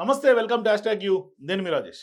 నమస్తే welcome dash tag you. నేను మీ Rajesh.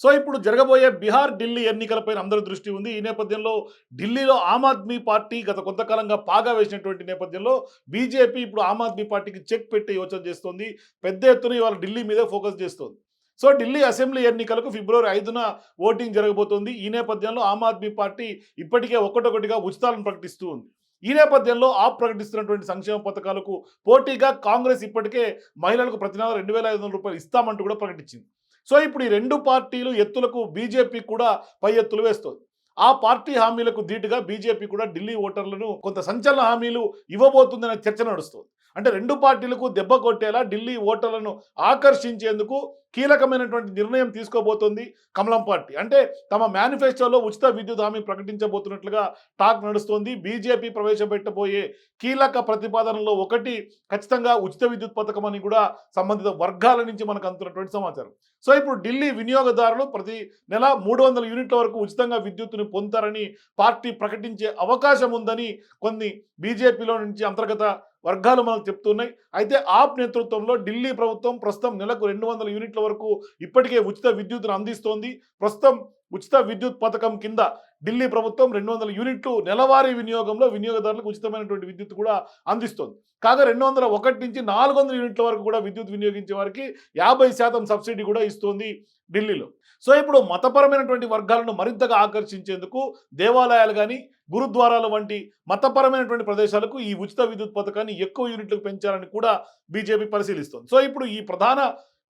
So ఇప్పుడు జరగబోయే బీహార్ ఢిల్లీ ఎన్నికలపై అందరి దృష్టి ఉంది. ఈ నేపథ్యంలో ఢిల్లీలో ఆమ్ ఆద్మీ పార్టీ గత కొంతకాలంగా పాగా వేసినటువంటి నేపథ్యంలో బీజేపీ ఇప్పుడు ఆమ్ ఆద్మీ పార్టీకి చెక్ పెట్టి యోచన చేస్తోంది. పెద్ద ఎత్తున ఇవాళ ఢిల్లీ మీద ఫోకస్ చేస్తోంది. సో ఢిల్లీ అసెంబ్లీ ఎన్నికలకు ఫిబ్రవరి ఐదున ఓటింగ్ జరగబోతోంది. ఈ నేపథ్యంలో ఆమ్ ఆద్మీ పార్టీ ఇప్పటికే ఒక్కటొకటిగా ఉచితాలను ప్రకటిస్తూ ఉంది. ఈ నేపథ్యంలో ఆప్ ప్రకటిస్తున్నటువంటి సంక్షేమ పథకాలకు పోటీగా కాంగ్రెస్ ఇప్పటికే మహిళలకు ప్రతి నెల రెండు వేల ఐదు వందల రూపాయలు ఇస్తామంటూ కూడా ప్రకటించింది. సో ఇప్పుడు ఈ రెండు పార్టీలు ఎత్తులకు బీజేపీ కూడా పై ఎత్తులు వేస్తుంది. ఆ పార్టీ హామీలకు ధీటుగా బీజేపీ కూడా ఢిల్లీ ఓటర్లను కొంత సంచలన హామీలు ఇవ్వబోతుందనే చర్చ నడుస్తుంది. అంటే రెండు పార్టీలకు దెబ్బ కొట్టేలా ఢిల్లీ ఓటర్లను ఆకర్షించేందుకు కీలకమైనటువంటి నిర్ణయం తీసుకోబోతోంది కమలం పార్టీ. అంటే తమ మేనిఫెస్టోలో ఉచిత విద్యుత్ హామీ ప్రకటించబోతున్నట్లుగా టాక్ నడుస్తోంది. బీజేపీ ప్రవేశపెట్టబోయే కీలక ప్రతిపాదనలో ఒకటి ఖచ్చితంగా ఉచిత విద్యుత్ పథకం అని కూడా సంబంధిత వర్గాల నుంచి మనకు అందుతున్నటువంటి సమాచారం. సో ఇప్పుడు ఢిల్లీ వినియోగదారులు ప్రతి నెల మూడు వందల యూనిట్ల వరకు ఉచితంగా విద్యుత్తుని పొందుతారని పార్టీ ప్రకటించే అవకాశం ఉందని కొన్ని బీజేపీలో నుంచి అంతర్గత వర్గాలు మనకు చెప్తున్నాయి. అయితే ఆప్ నేతృత్వంలో ఢిల్లీ ప్రభుత్వం ప్రస్తుతం నెలకు రెండు వందల యూనిట్ల వరకు ఇప్పటికే ఉచిత విద్యుత్ను అందిస్తోంది. ప్రస్తుతం ఉచిత విద్యుత్ పథకం కింద ఢిల్లీ ప్రభుత్వం రెండు వందల యూనిట్లు నెలవారీ వినియోగంలో వినియోగదారులకు ఉచితమైనటువంటి విద్యుత్ కూడా అందిస్తోంది. కాగా రెండు వందల ఒకటి నుంచి నాలుగు వందల యూనిట్ల వరకు కూడా విద్యుత్ వినియోగించే వారికి యాభై శాతం సబ్సిడీ కూడా ఇస్తోంది ఢిల్లీలో. సో ఇప్పుడు మతపరమైనటువంటి వర్గాలను మరింతగా ఆకర్షించేందుకు దేవాలయాలు కానీ గురుద్వారాల వంటి మతపరమైనటువంటి ప్రదేశాలకు ఈ ఉచిత విద్యుత్ పథకాన్ని ఎక్కువ యూనిట్లకు పెంచాలని కూడా బీజేపీ పరిశీలిస్తోంది. సో ఇప్పుడు ఈ ప్రధాన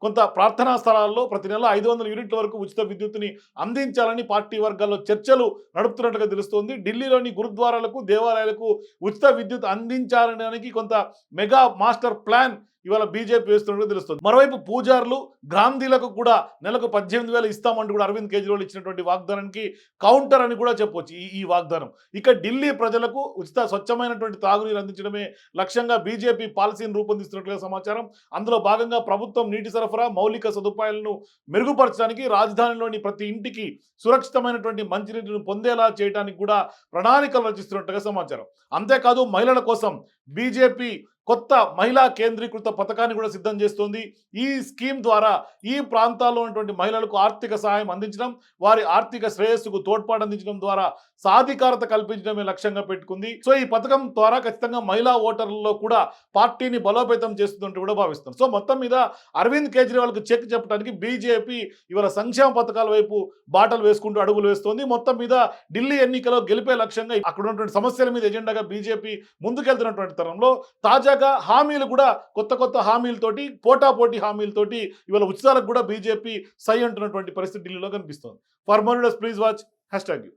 కొంత ప్రార్థనా స్థలాల్లో ప్రతి నెల ఐదు వందల యూనిట్ల వరకు ఉచిత విద్యుత్తుని అందించాలని పార్టీ వర్గాల్లో చర్చలు నడుపుతున్నట్టుగా తెలుస్తోంది. ఢిల్లీలోని గురుద్వారాలకు దేవాలయాలకు ఉచిత విద్యుత్ అందించాలనడానికి కొంత మెగా మాస్టర్ ప్లాన్ ఇవాళ బీజేపీ వేస్తున్నట్టు తెలుస్తుంది. మరోవైపు పూజారులు గాంధీలకు కూడా నెలకు పద్దెనిమిది వేలు ఇస్తామంటూ కూడా అరవింద్ కేజ్రీవాల్ ఇచ్చినటువంటి వాగ్దానానికి కౌంటర్ అని కూడా చెప్పొచ్చు ఈ ఈ వాగ్దానం. ఇక ఢిల్లీ ప్రజలకు ఉచిత స్వచ్ఛమైనటువంటి తాగునీరు అందించడమే లక్ష్యంగా బీజేపీ పాలసీని రూపొందిస్తున్నట్లుగా సమాచారం. అందులో భాగంగా ప్రభుత్వం నీటి సరఫరా మౌలిక సదుపాయాలను మెరుగుపరచడానికి రాజధానిలోని ప్రతి ఇంటికి సురక్షితమైనటువంటి మంచినీటిని పొందేలా చేయడానికి కూడా ప్రణాళికలు రచిస్తున్నట్టుగా సమాచారం. అంతేకాదు మహిళల కోసం బీజేపీ కొత్త మహిళా కేంద్రీకృత పథకాన్ని కూడా సిద్ధం చేస్తోంది. ఈ స్కీమ్ ద్వారా ఈ ప్రాంతాల్లో ఉన్నటువంటి మహిళలకు ఆర్థిక సహాయం అందించడం వారి ఆర్థిక శ్రేయస్సుకు తోడ్పాటు అందించడం ద్వారా సాధికారత కల్పించడమే లక్ష్యంగా పెట్టుకుంది. సో ఈ పథకం ద్వారా ఖచ్చితంగా మహిళా ఓటర్లలో కూడా పార్టీని బలోపేతం చేస్తుందంటూ కూడా భావిస్తుంది సో మొత్తం మీద అరవింద్ కేజ్రీవాల్కు చెక్ చెప్పడానికి బీజేపీ ఇవాళ సంక్షేమ పథకాల వైపు బాటలు వేసుకుంటూ అడుగులు వేస్తోంది. మొత్తం మీద ఢిల్లీ ఎన్నికలో గెలిపే లక్ష్యంగా అక్కడ ఉన్నటువంటి సమస్యల మీద ఎజెండాగా బీజేపీ ముందుకెళ్తున్నటువంటి తరంలో తాజా తాజాగా హామీలు కూడా కొత్త కొత్త హామీలతోటి పోటాపోటీ హామీలతోటి ఇవాళ ఉచితాలకు కూడా బీజేపీ సై అంటున్నటువంటి పరిస్థితి ఢిల్లీలో కనిపిస్తోంది. For more please watch hashtag you